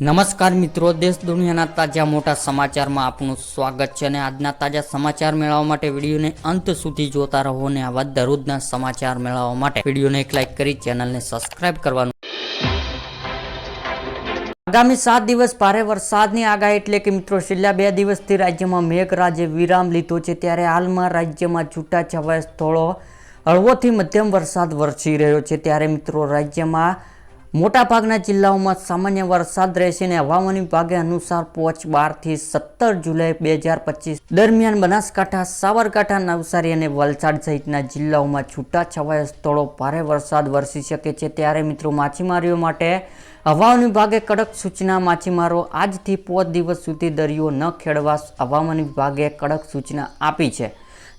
નમસ્કાર મિત્રો, દેશ દુનિયાના તાજા મોટા સમાચારમાં આપનું સ્વાગત છે અને આજના તાજા સમાચાર મેળવવા માટે વિડીયોને અંત સુધી જોતા રહો અને આવા દરરોજના સમાચાર મેળવવા માટે વિડીયોને એક લાઈક કરી ચેનલને સબસ્ક્રાઇબ કરવાનું. આગામી સાત દિવસ ભારે વરસાદની આગાહી એટલે કે મિત્રો, છેલ્લા બે દિવસથી રાજ્યમાં મેઘરાજે વિરામ લીધો છે. ત્યારે હાલમાં રાજ્યમાં છૂટાછવાયા સ્થળો હળવોથી મધ્યમ વરસાદ વરસી રહ્યો છે. ત્યારે મિત્રો, રાજ્યમાં મોટાભાગના જિલ્લાઓમાં સામાન્ય વરસાદ રહેશે અને હવામાન વિભાગે અનુસાર પોચ બારથી સત્તર જુલાઈ બે હજાર પચીસ દરમિયાન બનાસકાંઠા, સાબરકાંઠા, નવસારી અને વલસાડ સહિતના જિલ્લાઓમાં છૂટાછવાયા સ્થળો ભારે વરસાદ વરસી શકે છે. ત્યારે મિત્રો, માછીમારીઓ માટે હવામાન વિભાગે કડક સૂચના, માછીમારો આજથી પોચ દિવસ સુધી દરિયો ન ખેડવા હવામાન વિભાગે કડક સૂચના આપી છે.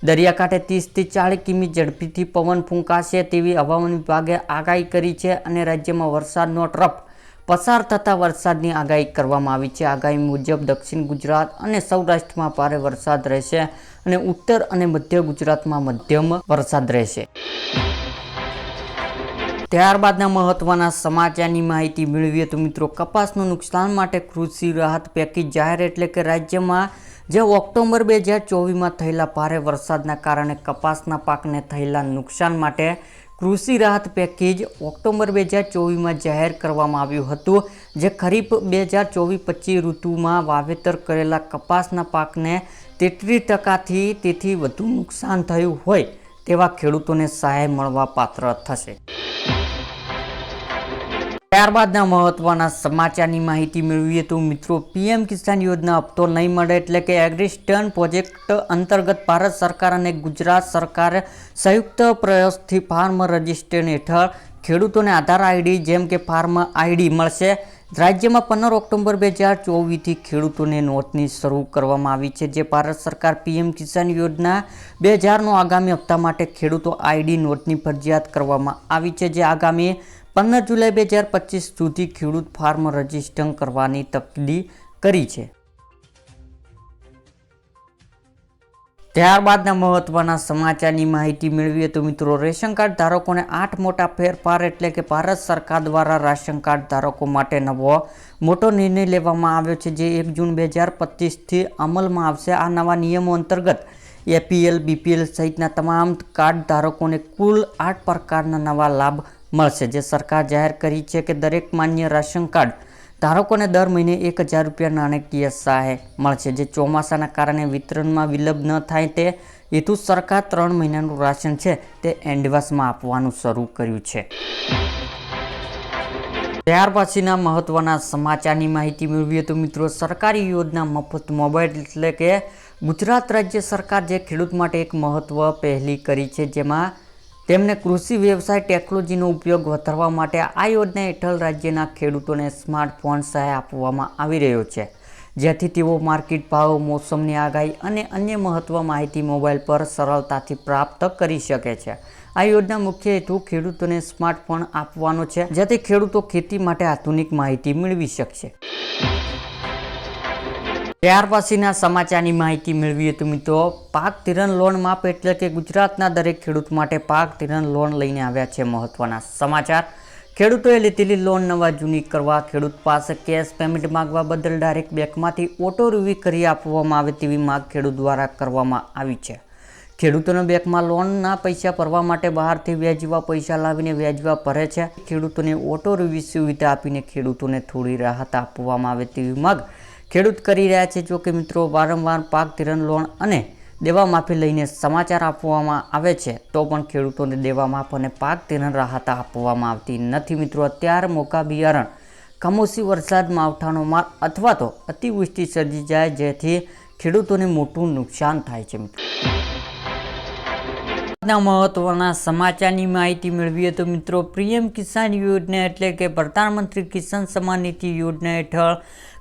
દરિયાકાંઠે ત્રીસથી ચાળીસ કિમી ઝડપીથી પવન ફૂંકાશે તેવી હવામાન વિભાગે આગાહી કરી છે અને રાજ્યમાં વરસાદનો ટ્રફ પસાર થતા વરસાદની આગાહી કરવામાં આવી છે. આગાહી મુજબ દક્ષિણ ગુજરાત અને સૌરાષ્ટ્રમાં ભારે વરસાદ રહેશે અને ઉત્તર અને મધ્ય ગુજરાતમાં મધ્યમ વરસાદ રહેશે. ત્યારબાદના મહત્વના સમાચારની માહિતી મેળવીએ તો મિત્રો, કપાસનું નુકસાન માટે કૃષિ રાહત પેકેજ જાહેર એટલે કે રાજ્યમાં જે ઓક્ટોબર બે હજાર ચોવીસમાં થયેલા ભારે વરસાદના કારણે કપાસના પાકને થયેલા નુકસાન માટે કૃષિ રાહત પેકેજ ઓક્ટોબર બે હજાર ચોવીસમાં જાહેર કરવામાં આવ્યું હતું, જે ખરીફ બે હજાર ચોવીસ પચીસ ઋતુમાં વાવેતર કરેલા કપાસના પાકને તેત્રીસ ટકાથી તેથી વધુ નુકસાન થયું હોય તેવા ખેડૂતોને સહાય મળવા પાત્ર થશે. ત્યારબાદના મહત્વના સમાચારની માહિતી મેળવીએ તો મિત્રો, પીએમ કિસાન યોજના હપ્તો નહીં મળે એટલે કે એગ્રીસ્ટન પ્રોજેક્ટ અંતર્ગત ભારત સરકાર અને ગુજરાત સરકાર સંયુક્ત પ્રયાસથી ફાર્મ રજિસ્ટ્રેશન હેઠળ ખેડૂતોને આધાર આઈડી જેમ કે ફાર્મ આઈડી મળશે. રાજ્યમાં પંદર ઓક્ટોબર બે હજાર ચોવીસથી ખેડૂતોને નોંધણી શરૂ કરવામાં આવી છે, જે ભારત સરકાર પીએમ કિસાન યોજના બે હજારનો આગામી હપ્તા માટે ખેડૂતો આઈડી નોંધણી ફરજિયાત કરવામાં આવી છે. જે આગામી પંદર જુલાઈ બે હજાર પચીસ સુધી ખેડૂત ફાર્મ રજિસ્ટર કરવાની તકદી કરી છે. ત્યારબાદના મહત્વના સમાચારની માહિતી મેળવીએ તો મિત્રો, રેશન કાર્ડ ધારકોને આઠ મોટા ફેરફાર એટલે કે ભારત સરકાર દ્વારા રાશન કાર્ડ ધારકો માટે નવો મોટો નિર્ણય લેવામાં આવ્યો છે, જે એક જૂન બે હજાર પચીસથી અમલમાં આવશે. આ નવા નિયમો અંતર્ગત એપીએલ, બીપીએલ સહિતના તમામ કાર્ડ ધારકોને કુલ આઠ પ્રકારના નવા લાભ મળશે. જે સરકાર જાહેર કરી છે કે દરેક માન્ય રાશન કાર્ડ ધારકોને દર મહિને એક હજાર રૂપિયા નાણાકીય સહાય મળશે. જે ચોમાસાના કારણે વિતરણમાં વિલંબ ન થાય તે હેતુ સરકાર ત્રણ મહિનાનું રાશન છે તે એન્ડવાસમાં આપવાનું શરૂ કર્યું છે. ત્યાર પછીના મહત્વના સમાચારની માહિતી મેળવીએ તો મિત્રો, સરકારી યોજના મફત મોબાઈલ એટલે કે ગુજરાત રાજ્ય સરકાર જે ખેડૂત માટે એક મહત્વ પહેલી કરી છે, જેમાં તેમને કૃષિ વ્યવસાય ટેકનોલોજીનો ઉપયોગ વધારવા માટે આ યોજના હેઠળ રાજ્યના ખેડૂતોને સ્માર્ટફોન સહાય આપવામાં આવી રહ્યો છે. જેથી તેઓ માર્કેટ ભાવ, મોસમની આગાહી અને અન્ય મહત્વ માહિતી મોબાઈલ પર સરળતાથી પ્રાપ્ત કરી શકે છે. આ યોજના મુખ્ય હેતુ ખેડૂતોને સ્માર્ટફોન આપવાનો છે, જેથી ખેડૂતો ખેતી માટે આધુનિક માહિતી મેળવી શકશે. ત્યાર પછીના સમાચારની માહિતી મેળવીએ તો મિત્રો, પાક ધિરાણ લોન માપ એટલે કે ગુજરાતના દરેક ખેડૂત માટે પાક ધિરણ લોન લઈને આવ્યા છે મહત્વના સમાચાર. ખેડૂતોએ લીધેલી લોન નવા જૂની કરવા ખેડૂત પાસે કેશ પેમેન્ટ માંગવા બદલ ડાયરેક્ટ બેંકમાંથી ઓટો રિવ્યુ કરી આપવામાં આવે તેવી માગ ખેડૂત દ્વારા કરવામાં આવી છે. ખેડૂતોને બેંકમાં લોનના પૈસા ભરવા માટે બહારથી વ્યાજવા પૈસા લાવીને વ્યાજવા ભરે છે. ખેડૂતોને ઓટો રિવ્યુ સુવિધા આપીને ખેડૂતોને થોડી રાહત આપવામાં આવે તેવી માંગ ખેડૂત કરી રહ્યા છે. જો કે મિત્રો, વારંવાર પાક, ધિરણ લોન અને દેવા માફી લઈને સમાચાર આપવામાં આવે છે, તો પણ ખેડૂતોને દેવા માફ અને પાક, ધિરણ રાહત આપવામાં આવતી નથી. મિત્રો, અત્યારે મોકા બિયારણ કમોસી વરસાદ, માવઠાનો માર અથવા તો અતિવૃષ્ટિ સર્જી જાય, જેથી ખેડૂતોને મોટું નુકસાન થાય છે, મિત્રો. આજના મહત્વના સમાચારની માહિતી મેળવીએ તો, મિત્રો પીએમ કિસાન યોજના એટલે કે પ્રધાનમંત્રી કિસાન સન્માન નિધિ યોજના હેઠળ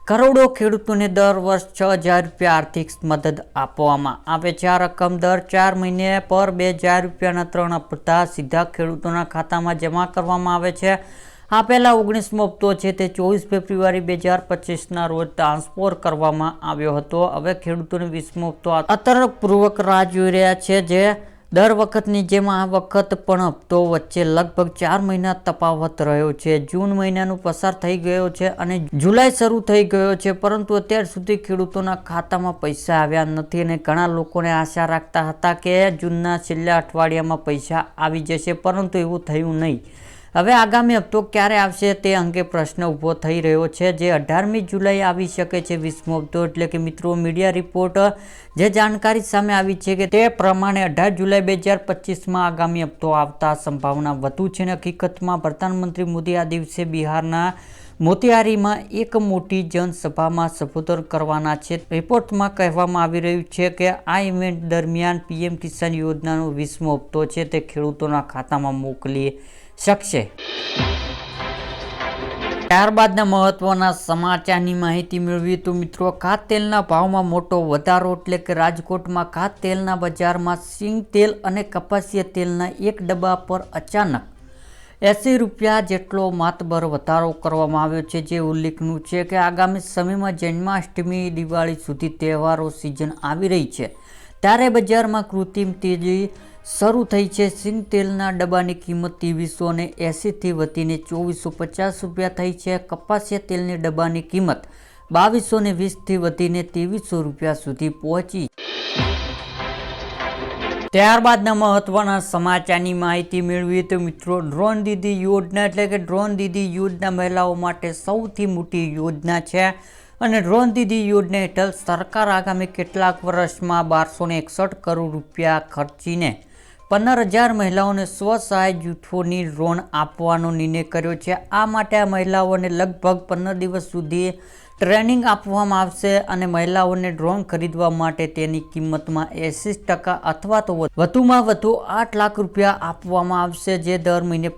કરોડો ખેડૂતોને દર વર્ષ છ હજાર રૂપિયા આર્થિક મદદ આપવામાં આવે છે. આ રકમ દર ચાર મહિને પર બે હજાર રૂપિયાના ત્રણ હપ્તા સીધા ખેડૂતોના ખાતામાં જમા કરવામાં આવે છે. આ પહેલાં ઓગણીસમો હપ્તો છે તે ચોવીસ ફેબ્રુઆરી બે હજાર પચીસના રોજ ટ્રાન્સફર કરવામાં આવ્યો હતો. હવે ખેડૂતોને વીસમો હપ્તો અતર્કપૂર્વક રાહ જોઈ રહ્યા છે જે દર વખતની જેમ આ વખત પણ હપ્તો વચ્ચે લગભગ ચાર મહિના તફાવત રહ્યો છે. જૂન મહિનાનું પસાર થઈ ગયો છે અને જુલાઈ શરૂ થઈ ગયો છે, પરંતુ અત્યાર સુધી ખેડૂતોના ખાતામાં પૈસા આવ્યા નથી અને ઘણા લોકોને આશા રાખતા હતા કે જૂનના છેલ્લા અઠવાડિયામાં પૈસા આવી જશે, પરંતુ એવું થયું નહીં. હવે આગામી હપ્તો ક્યારે આવશે તે અંગે પ્રશ્ન ઊભો થઈ રહ્યો છે. જે અઢારમી જુલાઈ આવી શકે છે વીસમો હપ્તો, એટલે કે મિત્રો, મીડિયા રિપોર્ટ જે જાણકારી સામે આવી છે કે તે પ્રમાણે અઢાર જુલાઈ બે હજાર પચીસમાં આગામી હપ્તો આવતા સંભાવના વધુ છે અને હકીકતમાં પ્રધાનમંત્રી મોદી આ દિવસે બિહારના મોતિહારીમાં એક મોટી જનસભામાં સંબોધન કરવાના છે. રિપોર્ટમાં કહેવામાં આવી રહ્યું છે કે આ ઇવેન્ટ દરમિયાન પીએમ કિસાન યોજનાનો વીસમો હપ્તો છે તે ખેડૂતોના ખાતામાં મોકલી શકશે. ત્યારબાદના મહત્વના સમાચારની માહિતી મેળવી તો મિત્રો ખાદ તેલના ભાવમાં મોટો વધારો એટલે કે રાજકોટમાં ખાદ્ય તેલના બજારમાં સિંગ તેલ અને કપાસિયા તેલના એક ડબ્બા પર અચાનક એંસી રૂપિયા જેટલો માતબર વધારો કરવામાં આવ્યો છે. જે ઉલ્લેખનું છે કે આગામી સમયમાં જન્માષ્ટમી, દિવાળી સુધી તહેવારો સિઝન આવી રહી છે. ત્યારે બજારમાં કૃત્રિમ તેજી શરૂ થઈ છે સિંગ તેલના ડબ્બાની કિંમત ત્રેવીસો ને એંસીથી વધીને ચોવીસો પચાસ રૂપિયા થઈ છે. કપાસિયા તેલની ડબ્બાની કિંમત બાવીસો ને વીસથી વધીને ત્રેવીસો રૂપિયા સુધી પહોંચી. ત્યારબાદના મહત્વના સમાચારની માહિતી મેળવીએ તો મિત્રો, ડ્રોન દીદી યોજના એટલે કે ડ્રોન દીદી યોજના મહિલાઓ માટે સૌથી મોટી યોજના છે. અને ડ્રોન દીદી યોજના હેઠળ સરકાર આગામી કેટલાક વર્ષમાં બારસો એકસઠ કરોડ રૂપિયા ખર્ચીને પંદર હજાર મહિલાઓને સ્વસહાય જૂથોની ઋણ આપવાનો નિર્ણય કર્યો છે. આ માટે આ મહિલાઓને લગભગ પંદર દિવસ સુધી ટ્રેનિંગ આપવામાં આવશે અને મહિલાઓને ડ્રોન ખરીદવા માટે તેની કિંમતમાં એંસી ટકા અથવા તો વધુમાં વધુ આઠ લાખ રૂપિયા આપવામાં આવશે, જે દર મહિને